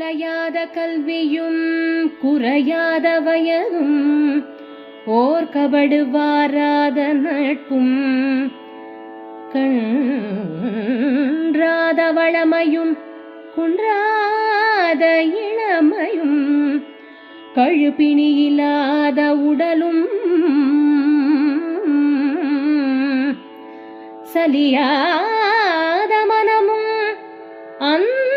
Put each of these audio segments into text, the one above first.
கலையாத கல்வியும் குறையாத வயதும் ஓர் கபடு வாராத நட்பும் கன்றாத வளமையும் குன்றாத இளமையும் கழுப்பிணியில்லாத உடலும் சலியாத மனமும் அந்த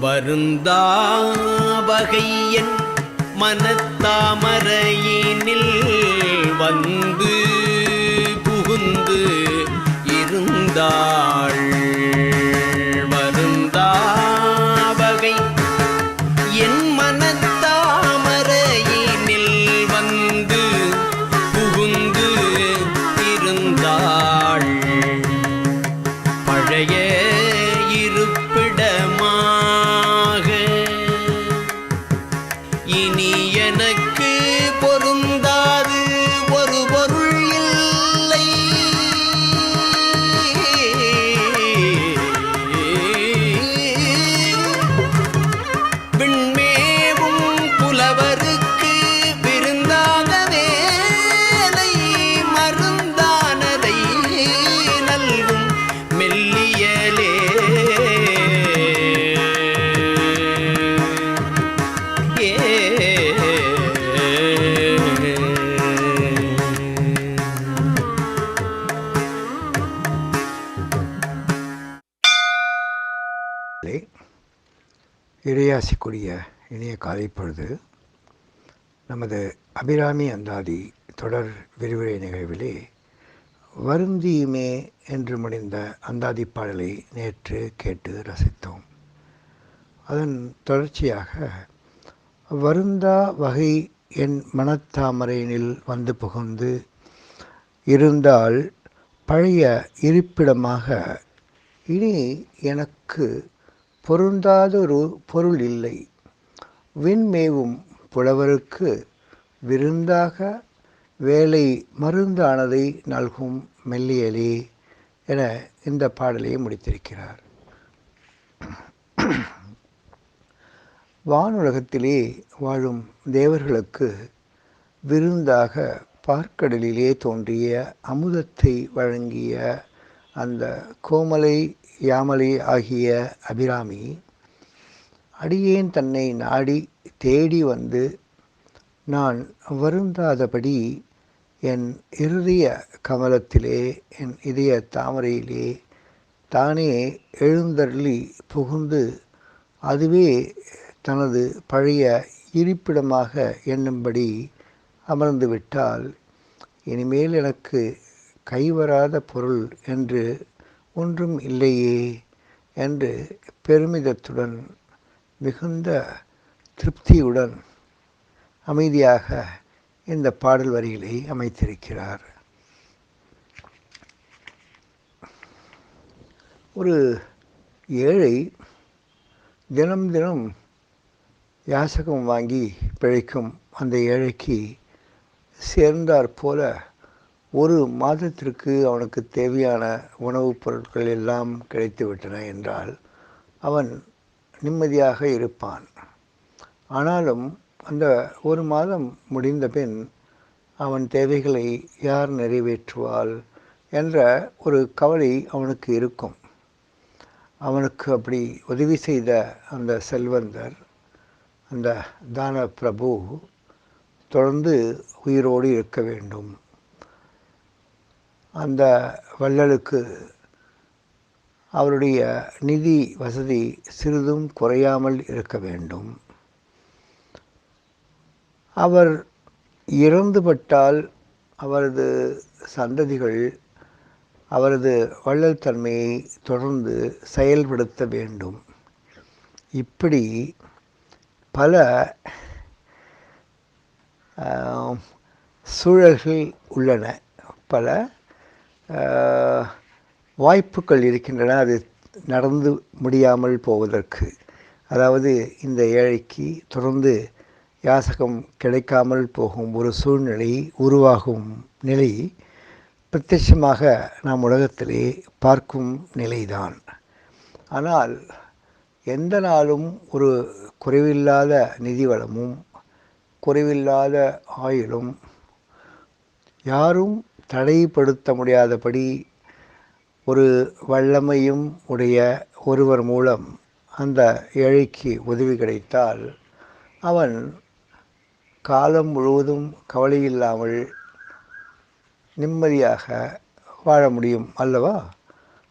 வருந்தாவகையன் மனத்தாமரையினில் வந்து புகுந்து இருந்தாள். நீ எனக்கு பொருந்தாது. இறையாசிக்குரிய இனிய காலை பொழுது நமது அபிராமி அந்தாதி தொடர் விரிவுரை நிகழ்விலே வருந்தியுமே என்று முடிந்த அந்தாதி பாடலை நேற்று கேட்டு ரசித்தோம். அதன் தொடர்ச்சியாக வருந்தா வகை என் மனத்தாமரையினில் வந்து புகுந்து இருந்தால் பழைய இருப்பிடமாக இனி எனக்கு பொருந்தாதொரு பொருள் இல்லை. விண்மேவும் புலவருக்கு விருந்தாக வேலை மருந்தானதை நல்கும் மெல்லியலே என இந்த பாடலை முடித்திருக்கிறார். வானுலகத்திலே வாழும் தேவர்களுக்கு விருந்தாக பார்க்கடலிலே தோன்றிய அமுதத்தை வழங்கிய அந்த கோமலை யாமலை ஆகிய அபிராமி அடியேன் தன்னை நாடி தேடி வந்து நான் வருந்தாதபடி என் இருதய கமலத்திலே என் இதய தாமரையிலே தானே எழுந்தருளி புகுந்து அதுவே தனது பழைய இருப்பிடமாக எண்ணும்படி அமர்ந்துவிட்டால் இனிமேல் எனக்கு கைவராத பொருள் என்று ஒன்றும் இல்லையே என்று பெருமிதத்துடன் மிகுந்த திருப்தியுடன் அமைதியாக இந்த பாடல் வரிகளை அமைத்திருக்கிறார். ஒரு ஏழை தினம் தினம் யாசகம் வாங்கி பிழைக்கும் அந்த ஏழைக்கு சேர்ந்தாற் போல ஒரு மாதத்திற்கு அவனுக்கு தேவையான உணவுப் பொருட்கள் எல்லாம் கிடைத்துவிட்டன என்றால் அவன் நிம்மதியாக இருப்பான். ஆனாலும் அந்த ஒரு மாதம் முடிந்த பின் அவன் தேவைகளை யார் நிறைவேற்றுவாள் என்ற ஒரு கவலை அவனுக்கு இருக்கும். அவனுக்கு அப்படி உதவி செய்த அந்த செல்வந்தர் அந்த தான பிரபு தொடர்ந்து உயிரோடு இருக்க வேண்டும். அந்த வள்ளலுக்கு அவருடைய நிதி வசதி சிறிதும் குறையாமல் இருக்க வேண்டும். அவர் இறந்துபட்டால் அவரது சந்ததிகள் அவரது வள்ளல் தன்மையை தொடர்ந்து செயல்படுத்த வேண்டும். இப்படி பல சூழல்கள் உள்ளன. பல வாய்ப்புகள் இருக்கின்றன அது நடந்து முடியாமல் போவதற்கு. அதாவது இந்த ஏழைக்கு தொடர்ந்து யாசகம் கிடைக்காமல் போகும் ஒரு சூழ்நிலை உருவாகும் நிலை பிரத்யட்சமாக நாம் உலகத்திலே பார்க்கும் நிலைதான். ஆனால் எந்த நாளும் ஒரு குறைவில்லாத நிதி வளமும் குறைவில்லாத ஆயுளும் யாரும் தடைப்படுத்த முடியாதபடி ஒரு வல்லமையும் உடைய ஒருவர் மூலம் அந்த ஏழைக்கு உதவி கிடைத்தால் அவன் காலம் முழுவதும் கவலையில்லாமல் நிம்மதியாக வாழ முடியும் அல்லவா?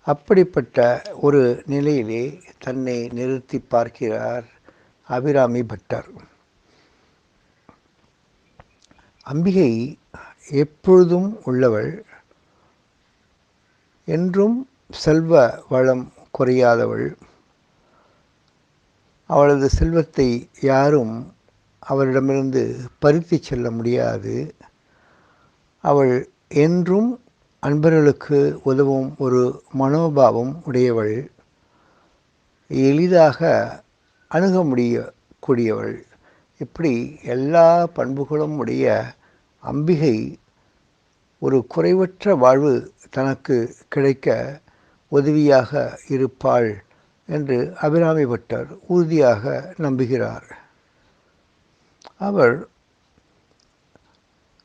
அப்படிப்பட்ட ஒரு நிலையிலே தன்னை நிறுத்தி பார்க்கிறார் அபிராமி பட்டர். அம்பிகை எப்பொழுதும் உள்ளவள். என்றும் செல்வ வளம் குறையாதவள். அவளது செல்வத்தை யாரும் அவரிடமிருந்து பறித்து செல்ல முடியாது. அவள் என்றும் அன்பர்களுக்கு உதவும் ஒரு மனோபாவம் உடையவள். எளிதாக அணுக முடியக்கூடியவள் இப்படி எல்லா பண்புகளும் உடைய அம்பிகை ஒரு குறைவற்ற வாழ்வு தனக்கு கிடைக்க உதவியாக இருப்பாள் என்று அபிராமி பட்டர் உறுதியாக நம்புகிறார். அவர்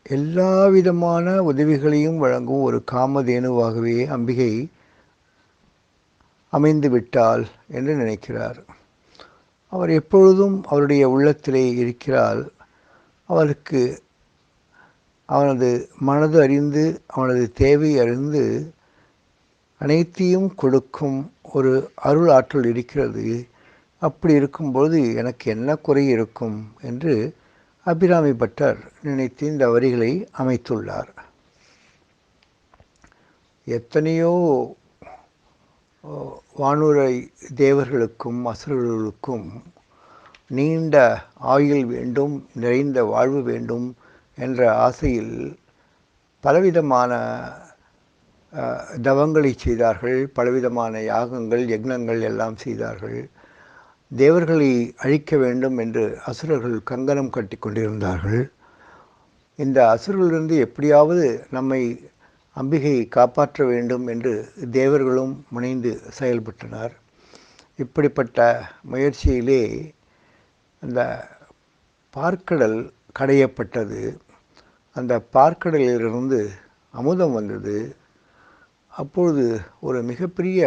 எல்லா விதமான உதவிகளையும் வழங்கும் ஒரு காமதேனுவாகவே அம்பிகை அமைந்து விட்டாள் என்று நினைக்கிறார். அவர் எப்பொழுதும் அவருடைய உள்ளத்திலே இருக்கிறாள் அவருக்கு அவனது மனது அறிந்து அவனது தேவை அறிந்து அனைத்தையும் கொடுக்கும் ஒரு அருள் ஆற்றல் இருக்கிறது. அப்படி இருக்கும்பொழுது எனக்கு என்ன குறை இருக்கும்? என்று அபிராமி பட்டர் நினைத்து இந்த வரிகளை அமைத்துள்ளார். எத்தனையோ வானுரை தேவர்களுக்கும் அசுரர்களுக்கும் நீண்ட ஆயுள் வேண்டும் நிறைந்த வாழ்வு வேண்டும் என்ற ஆசையில் பலவிதமான தவங்களை செய்தார்கள் பலவிதமான யாகங்கள் யக்னங்கள் எல்லாம் செய்தார்கள். தேவர்களை அழிக்க வேண்டும் என்று அசுரர்கள் கங்கணம் கட்டி கொண்டிருந்தார்கள். இந்த அசுரர்களிலிருந்து எப்படியாவது நம்மை அம்பிகை காப்பாற்ற வேண்டும் என்று தேவர்களும் முனைந்து செயல்பட்டனர். இப்படிப்பட்ட முயற்சியிலே அந்த பார்க்கடல் கடையப்பட்டது. அந்த பார்க்கடலிலிருந்து அமுதம் வந்தது. அப்பொழுது ஒரு மிகப்பெரிய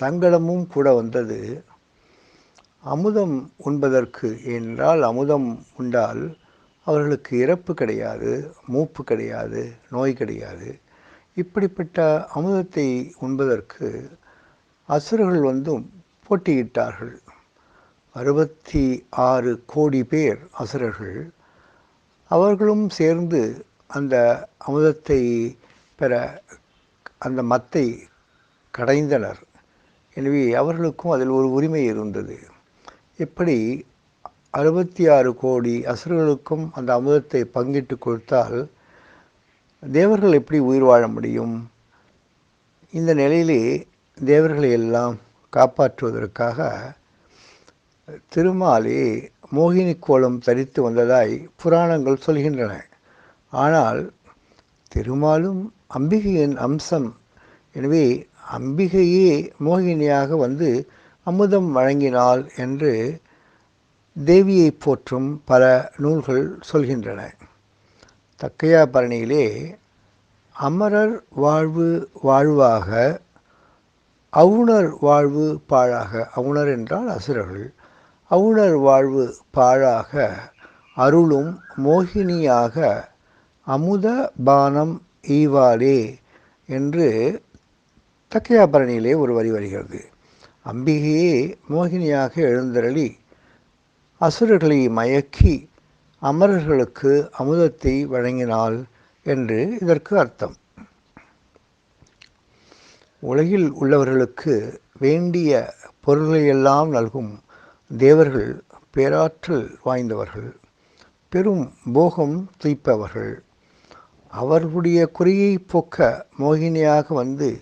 சங்கடமும் கூட வந்தது. அமுதம் உண்பதற்கு என்றால் அமுதம் உண்டால் அவர்களுக்கு இறப்பு கிடையாது மூப்பு கிடையாது நோய் கிடையாது. இப்படிப்பட்ட அமுதத்தை உண்பதற்கு அசுரர்கள் வந்தும் போட்டியிட்டார்கள். அறுபத்தி ஆறு கோடி பேர் அசுரர்கள் அவர்களும் சேர்ந்து அந்த அமுதத்தை பெற அந்த மத்தை கடைந்தனர். எனவே அவர்களுக்கும் அதில் ஒரு உரிமை இருந்தது. இப்படி அறுபத்தி ஆறு கோடி அசுரர்களுக்கும் அந்த அமுதத்தை பங்கிட்டு கொடுத்தால் தேவர்கள் எப்படி உயிர் வாழ முடியும்? இந்த நிலையிலே தேவர்களை எல்லாம் காப்பாற்றுவதற்காக திருமாலே மோகினி கோலம் தரித்து வந்ததாய் புராணங்கள் சொல்கின்றன. ஆனால் திருமாலும் அம்பிகையின் அம்சம் எனவே அம்பிகையே மோகினியாக வந்து அமுதம் வழங்கினாள் என்று தேவியை போற்றும் பல நூல்கள் சொல்கின்றன. தக்கையா பரணியிலே அமரர் வாழ்வு வாழ்வாக அவுணர் வாழ்வு பாழாக அவுணர் என்றால் அசுரர்கள் அவுணர் வாழ்வு பாழாக அருளும் மோகினியாக அமுத பானம் ஈவாளே என்று தக்கையாபரணியிலே ஒரு வரி வருகிறது. அம்பிகையே மோகினியாக எழுந்தருளி அசுரர்களை மயக்கி அமரர்களுக்கு அமுதத்தை வழங்கினாள் என்று இதற்கு அர்த்தம். உலகில் உள்ளவர்களுக்கு வேண்டிய பொருள்களையெல்லாம் நல்கும் தேவர்கள் பேராற்றல் வாய்ந்தவர்கள் பெரும் போகம் துய்ப்பவர்கள் அவர்களுடைய குறையை போக்க மோகினியாக வந்து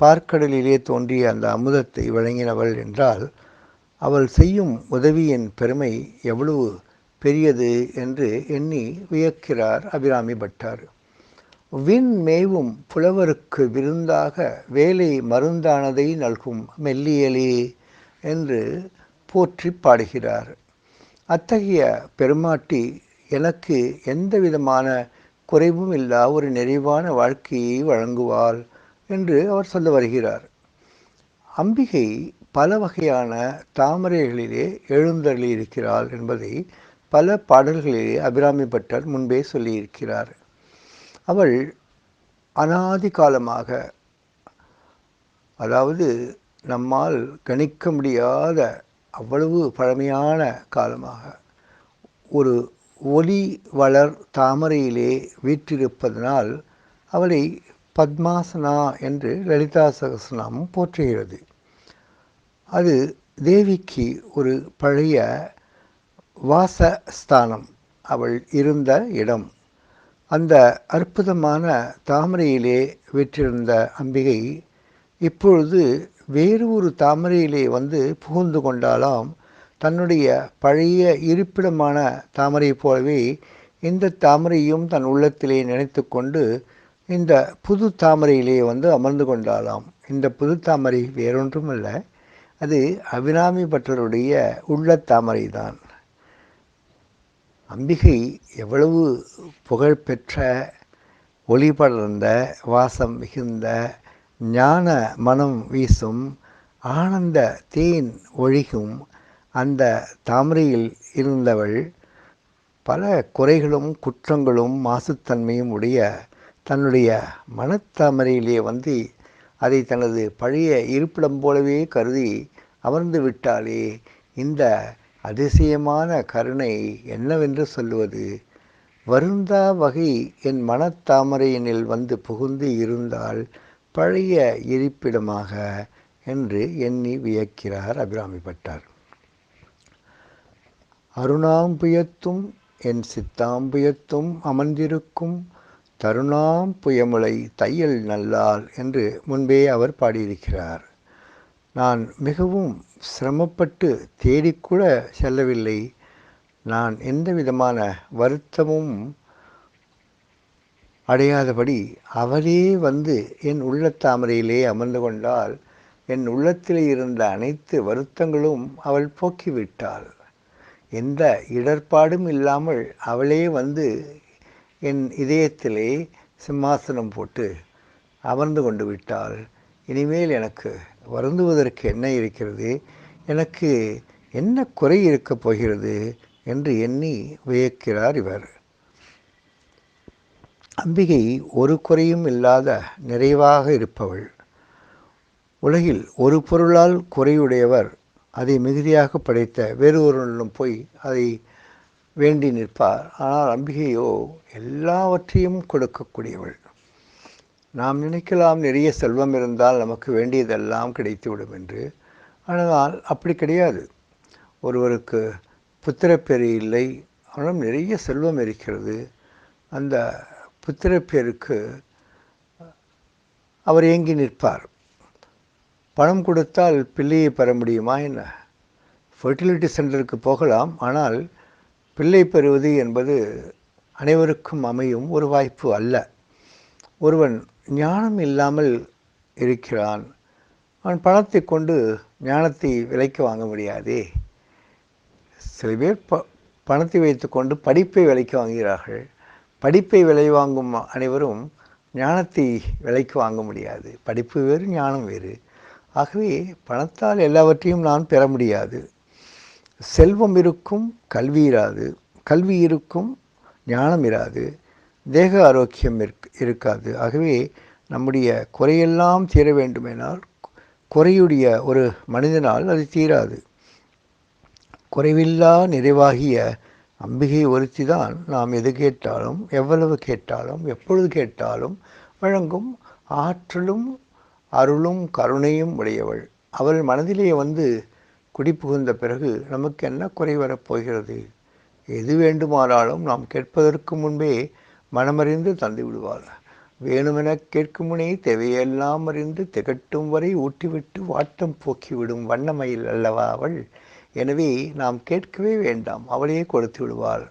பார்க்கடலிலே தோன்றிய அந்த அமுதத்தை வழங்கினவள் என்றால் அவள் செய்யும் உதவியின் பெருமை எவ்வளவு பெரியது என்று எண்ணி வியக்கிறார் அபிராமி பட்டார். விண் மேவும் புலவருக்கு விருந்தாக வேலை மருந்தானதை நல்கும் மெல்லியலே என்று போற்றி பாடுகிறார். அத்தகைய பெருமாட்டி எனக்கு எந்த விதமான குறைவும் இல்லா ஒரு நிறைவான வாழ்க்கையை வழங்குவாள் என்று அவர் சொல்ல வருகிறார். அம்பிகை பல வகையான தாமரைகளிலே எழுந்தருளி இருக்கிறாள் என்பதை பல பாடல்களிலே அபிராமி பட்டர் முன்பே சொல்லியிருக்கிறார். அவள் அனாதி காலமாக அதாவது நம்மால் கணிக்க முடியாத அவ்வளவு பழமையான காலமாக ஒரு ஒளி வளர் தாமரையிலே வீற்றிருப்பதனால் அவளை பத்மாசனா என்று லலிதா சகசநாமம் போற்றுகிறது. அது தேவிக்கு ஒரு பழைய வாசஸ்தானம். அவள் இருந்த இடம். அந்த அற்புதமான தாமரையிலே வீற்றிருந்த அம்பிகை இப்பொழுது வேறு ஒரு தாமரையிலே வந்து புகுந்து கொண்டாலாம் தன்னுடைய பழைய இருப்பிடமான தாமரை போலவே இந்த தாமரையும் தன் உள்ளத்திலே நினைத்து கொண்டு இந்த புது தாமரையிலே வந்து அமர்ந்து கொண்டாலாம் இந்த புது தாமரை வேறொன்றும் இல்லை அது அபிராமி பட்டருடைய உள்ள தாமரை தான் அம்பிகை எவ்வளவு புகழ்பெற்ற ஒளி படர்ந்த வாசம் மிகுந்த ஞான மனம் வீசும் ஆனந்த தேன் ஒழிகும். அந்த தாமரையில் இருந்தவள் பல குறைகளும் குற்றங்களும் மாசுத்தன்மையும் உடைய தன்னுடைய மனத்தாமரையிலே வந்து அதை தனது பழைய இருப்பிடம் போலவே கருதி அமர்ந்து விட்டாலே இந்த அதிசயமான கருணை என்னவென்று சொல்லுவது? வருந்தா வகை என் மனத்தாமரையினில் வந்து புகுந்து இருந்தால் பழைய இருப்பிடமாக என்று எண்ணி வியக்கிறார் அபிராமி பட்டார். அருணாம்புயத்தும் என் சித்தாம்புயத்தும் அமர்ந்திருக்கும் தருணாம் புயமுலை தையல் நல்லால் என்று முன்பே அவர் பாடியிருக்கிறார். நான் மிகவும் சிரமப்பட்டு தேடிக்கூட செல்லவில்லை. நான் எந்த விதமான வருத்தமும் அடையாதபடி அவரே வந்து என் உள்ளத்தாமரையிலே அமர்ந்து கொண்டால் என் உள்ளத்திலே இருந்த அனைத்து வருத்தங்களும் அவள் போக்கிவிட்டாள். எந்த இடர்பாடும் இல்லாமல் அவளே வந்து என் இதயத்திலே சிம்மாசனம் போட்டு அமர்ந்து கொண்டு விட்டாள். இனிமேல் எனக்கு வருந்துவதற்கு என்ன இருக்கிறது? எனக்கு என்ன குறை இருக்கப் போகிறது? என்று எண்ணி வியக்கிறார் இவர். அம்பிகை ஒரு குறையும் இல்லாத நிறைவாக இருப்பவள். உலகில் ஒரு பொருளால் குறையுடையவர் அதை மிகுதியாக படைத்த வேறு ஒருவனிடம் போய் அதை வேண்டி நிற்பார். ஆனால் அம்பிகையோ எல்லாவற்றையும் கொடுக்கக்கூடியவள். நாம் நினைக்கலாம் நிறைய செல்வம் இருந்தால் நமக்கு வேண்டியதெல்லாம் கிடைத்துவிடும் என்று. ஆனால் அப்படி கிடையாது. ஒருவருக்கு புத்திரப்பேறு இல்லை. அவனும் நிறைய செல்வம் இருக்கிறது. அந்த புத்திரப்பேருக்கு அவர் ஏங்கி நிற்பார். பணம் கொடுத்தால் பிள்ளையை பெற முடியுமா என்ன? ஃபர்டிலிட்டி சென்டருக்கு போகலாம். ஆனால் பிள்ளை பெறுவது என்பது அனைவருக்கும் அமையும் ஒரு வாய்ப்பு அல்ல. ஒருவன் ஞானம் இல்லாமல் இருக்கிறான். அவன் பணத்தை கொண்டு ஞானத்தை விலைக்கு வாங்க முடியாதே. சில பேர் ப பணத்தை வைத்துக்கொண்டு படிப்பை விலைக்கு வாங்குகிறார்கள். படிப்பை விலை வாங்கும் அனைவரும் ஞானத்தை விலைக்கு வாங்க முடியாது. படிப்பு வேறு ஞானம் வேறு. ஆகவே பணத்தால் எல்லாவற்றையும் நான் பெற முடியாது. செல்வம் இருக்கும் கல்வி இராது. கல்வி இருக்கும் ஞானம் இராது. தேக ஆரோக்கியம் இருக் இருக்காது. ஆகவே நம்முடைய குறையெல்லாம் தீர வேண்டுமெனால் குறையுடைய ஒரு மனிதனால் அது தீராது. குறைவில்லா நிறைவாகிய அம்பிகை ஒருத்தி தான் நாம் எது கேட்டாலும் எவ்வளவு கேட்டாலும் எப்பொழுது கேட்டாலும் வழங்கும் ஆற்றலும் அருளும் கருணையும் உடையவள். அவள் மனதிலே வந்து குடிபுகுந்த பிறகு நமக்கு என்ன குறை வரப்போகிறது எது வேண்டுமானாலும் நாம் கேட்பதற்கு முன்பே மனமறிந்து தந்து விடுவாள். வேணுமென கேட்கும் முனே தேவையெல்லாம் அறிந்து திகட்டும் வரை ஊட்டிவிட்டு வாட்டம் போக்கிவிடும் வண்ணமயில் அல்லவா அவள்? எனவே நாம் கேட்கவே வேண்டாம். அவளையே கொடுத்து விடுவாள்.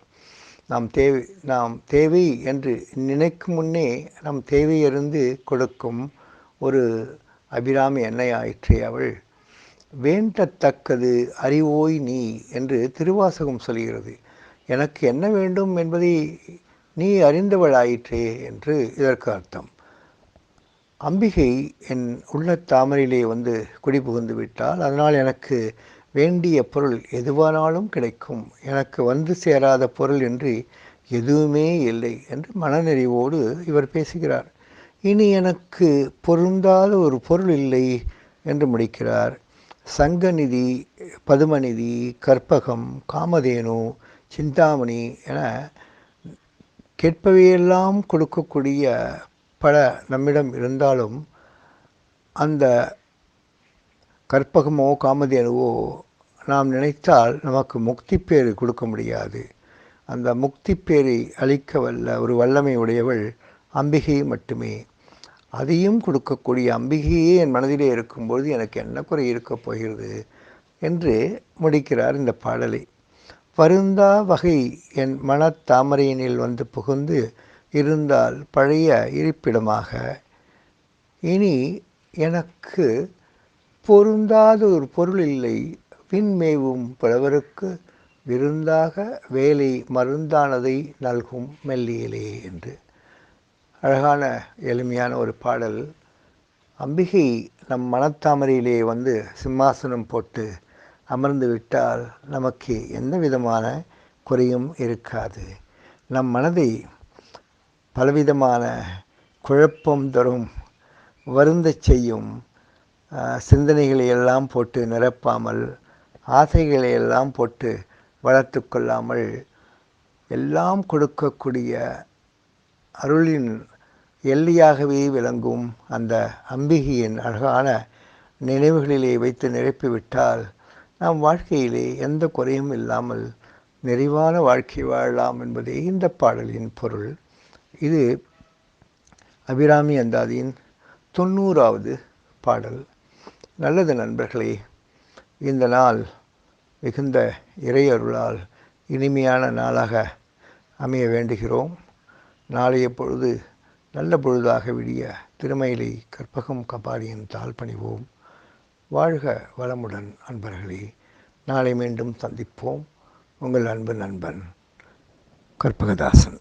நாம் தேவை நாம் தேவை என்று நினைக்கும் முன்னே நம் தேவையறிந்து கொடுக்கும் ஒரு அபிராமி எண்ணெயாயிற்றே அவள். வேண்டத்தக்கது அறிவோய் நீ என்று திருவாசகம் சொல்கிறது. எனக்கு என்ன வேண்டும் என்பதை நீ அறிந்தவளாயிற்றே என்று இதற்கு அர்த்தம். அம்பிகை என் உள்ள தாமரையிலே வந்து குடிபுகுந்து விட்டால் அதனால் எனக்கு வேண்டிய பொருள் எதுவானாலும் கிடைக்கும். எனக்கு வந்து சேராத பொருள் என்று எதுவுமே இல்லை என்று மனநிறைவோடு இவர் பேசுகிறார். இனி எனக்கு பொருந்தாத ஒரு பொருள் இல்லை என்று முடிக்கிறார். சங்கநிதி பதுமநிதி கற்பகம் காமதேனு சிந்தாமணி என கேட்பவையெல்லாம் கொடுக்கக்கூடிய பல நம்மிடம் இருந்தாலும் அந்த கற்பகமோ காமதேனுவோ நாம் நினைத்தால் நமக்கு முக்தி பேறு கொடுக்க முடியாது. அந்த முக்தி பேரை அளிக்க வல்ல ஒரு வல்லமை உடையவள் அம்பிகை மட்டுமே. அதையும் கொடுக்கக்கூடிய அம்பிகையே என் மனதிலே இருக்கும்பொழுது எனக்கு என்ன குறை இருக்கப் போகிறது என்று முடிக்கிறார் இந்த பாடலை. வருந்தா வகை என் மனத்தாமரையினில் வந்து புகுந்து இருந்தால் பழைய இருப்பிடமாக. இனி எனக்கு பொருந்தாத ஒரு பொருள் இல்லை. பின்மேவும் புலவருக்கு விருந்தாக வேலை மருந்தானதை நல்கும் மெல்லியலே என்று. அழகான எளிமையான ஒரு பாடல். அம்பிகை நம் மனத்தாமரையிலே வந்து சிம்மாசனம் போட்டு அமர்ந்து விட்டால் நமக்கு எந்த விதமான குறையும் இருக்காது. நம் மனதை பலவிதமான குழப்பம் தரும் வருந்தச் செய்யும் சிந்தனைகளை எல்லாம் போட்டு நிரப்பாமல் ஆசைகளை எல்லாம் போட்டு வளர்த்து கொள்ளாமல் எல்லாம் கொடுக்கக்கூடிய அருளின் எல்லையாகவே விளங்கும் அந்த அம்பிகையின் அழகான நினைவுகளிலே வைத்து நிரப்பிவிட்டால் நாம் வாழ்க்கையிலே எந்த குறையும் இல்லாமல் நிறைவான வாழ்க்கை வாழலாம் என்பதே இந்த பாடலின் பொருள். இது அபிராமி அந்தாதியின் தொண்ணூறாவது பாடல். நல்லது நண்பர்களே இந்த நாள் மிகுந்த இறையருளால் இனிமையான நாளாக அமைய வேண்டுகிறோம். நாளைய பொழுது நல்ல பொழுதாக விடிய திருமயிலை கற்பகம் கபாடியின் தாழ் பணிவோம் வாழ்க வளமுடன் அன்பர்களே நாளை மீண்டும் சந்திப்போம். உங்கள் அன்பு நண்பன் கற்பகதாசன்.